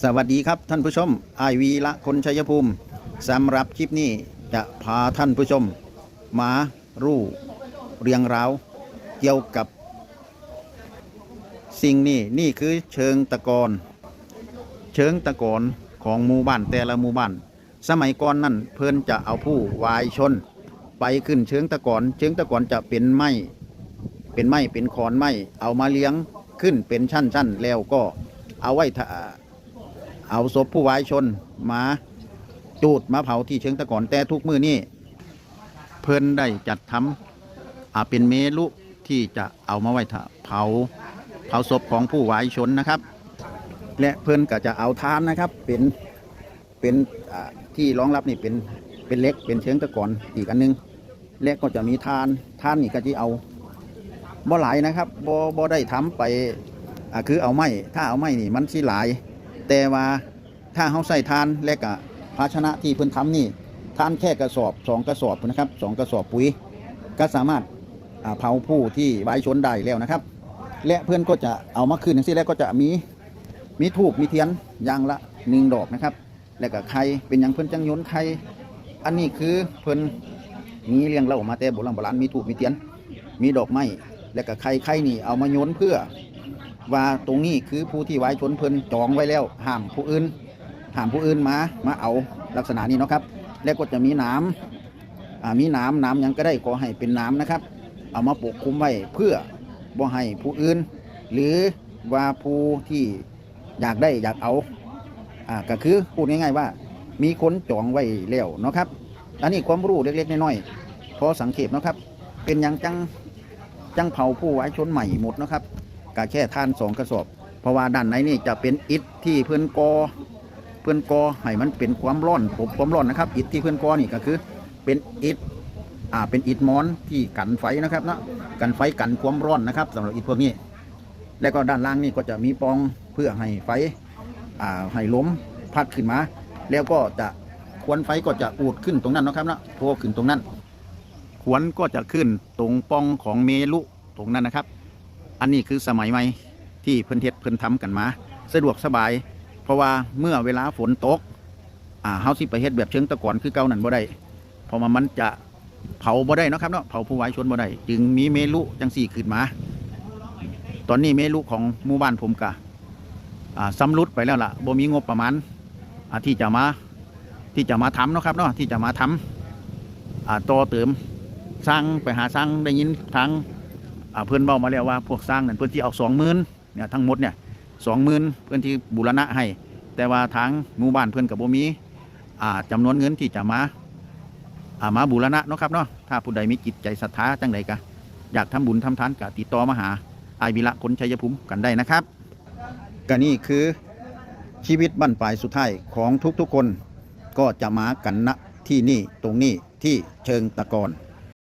สวัสดีครับท่านผู้ชมไอวีละคนชัยภูมิสำหรับคลิปนี้จะพาท่านผู้ชม มารู้เรียงราว เกี่ยวกับ สิ่งนี้นี่คือเชิงตะกอนเชิงตะกอนของหมู่บ้านแต่ละหมู่บ้าน สมัยก่อนนั่นเพิ่นจะเอาผู้วายชน ไปขึ้นเชิงตะกอนเชิงตะกอนจะเป็นไม้เป็นไม้เป็นขอนไม้เอามาเลี้ยงขึ้นเป็นชั้นๆแล้วก็เอาไว้ถ้า เอาศพผู้วายชนมาจูดมาเผาที่เชิงตะกอนแต่ทุกมือนี่เพิ่นได้จัดทำอ่าเป็นเมลุที่จะเอามาไว้เผาเผาศพของผู้วายชนนะครับ และเพิ่นก็จะเอาทานนะครับเป็นเป็นที่รองรับนี่เป็นเป็นเล็กเป็นเชิงตะกอนอีกอันหนึง และก็จะมีทานทานนี่ก็จะเอาบ่หลายนะครับบ่บ่ได้ทำไปคือเอาไม้ถ้าเอาไม้นี่มันสิหลาย แต่ว่า ถ้าเขาใส่ทานและกะภาชนะที่เพิ่นทำนี่ทานแค่กระสอบสองกระสอบนะครับสองกระสอบปุ๋ย ก็สามารถเผาผู้ที่ใบชนได้แล้วนะครับ และเพื่อนก็จะเอามาคืนอย่างที่แล้วก็จะมีมีทูบมีเทียนอย่างละหนึ่งดอกนะครับ และก็ไข่เป็นอย่างเพิ่อนจังยนไข่อันนี้คือเพิ่อนมีเลี้ยงเล่ามาแต่โบราณโบราณมีทูบมีเทียน มีดอกไม้และก็ไข่ไข่นี่เอามาโยนเพื่อ ว่าตรงนี้คือผู้ที่ไว้ชนเพิ่อนจองไว้แล้วห้ามผู้อื่น ห้ามผู้อื่นมา มาเอาลักษณะนี้เนาะครับ แล้วก็จะมีน้ำมีน้ำน้ำยังก็ได้ขอให้เป็นน้ำนะครับ เอามาปกคลุมไว้เพื่อบ่ให้ผู้อื่น หรือว่าผู้ที่อยากได้อยากเอาอ่าก็คือพูดง่ายๆว่า มีคนจองไว้แล้วเนาะครับ อันนี้ความรู้เล็กๆน้อยๆพอสังเกตเนาะครับ เป็นอย่างจังจังเผาผู้ไว้ชนใหม่หมดนะครับกะแค่ท่านสองกระสอบ เพราะว่าด้านในนี่จะเป็นอิฐที่เพื่อนกอ เพื่อนกอให้มันเป็นความร้อนผมความร้อนนะครับ อิฐที่เพื่อนกอนี่ก็คือเป็นอิฐอ่าเป็นอิฐมอนที่กันไฟนะครับนะกันไฟกันความร้อนนะครับสำหรับอิฐพวกนี้ แล้วก็ด้านล่างนี่ก็จะมีปองเพื่อให้ไฟอ่าให้ล้มพัดขึ้นมา แล้วก็จะควนไฟก็จะอูดขึ้นตรงนั้นนะครับนะโผล่ขึ้นตรงนั้นควันก็จะขึ้นตรงปองของเมลุตรงนั้นนะครับ อันนี้คือสมัยใหม่ที่เพิ่นเฮ็ดเพิ่นทำกันมา สะดวกสบาย เพราะว่าเมื่อเวลาฝนตก อ่าเฮาสิไปเฮ็ดแบบเชิงตะกอนคือเก่านั่นบ่ได้เพราะว่ามันจะเผาบ่ได้เนาะครับเนาะเผาผู้ไว้ชนบ่ได้จึงมีเมลุจังสี่ขึ้นมา ตอนนี้เมลุของหมู่บ้านผมกะอ่าสำรุดไปแล้วล่ะบ่มีงบประมาณอ่าที่จะมาที่จะมาทำเนาะครับเนาะที่จะมาทำอ่าต่อเติมสร้างไปหาสร้างได้ยินทางอ่าเพื่อนเบ้ามาแล้วว่าพวกสร้างนั่นเพื่อนที่เอาสองหมื่นเนี่ยทั้งหมดเนี่ย สองหมื่นเพื่อนที่บูรณะให้ แต่ว่าทางหมู่บ้านเพื่อนกับบ่มีอ่าจำนวนเงินที่จะมาอ่ามาบูรณะเนาะครับเนาะถ้าผู้ใดมีจิตใจศรัทธาจังใดกะอยากทำบุญทำทานกะติดต่อมาหาอายวิระคนชัยภูมิกันได้นะครับก็นี่คือชีวิตบั้นปลายสุดท้ายของทุกๆคนก็จะมากันณที่นี่ตรงนี้ที่เชิงตะกอน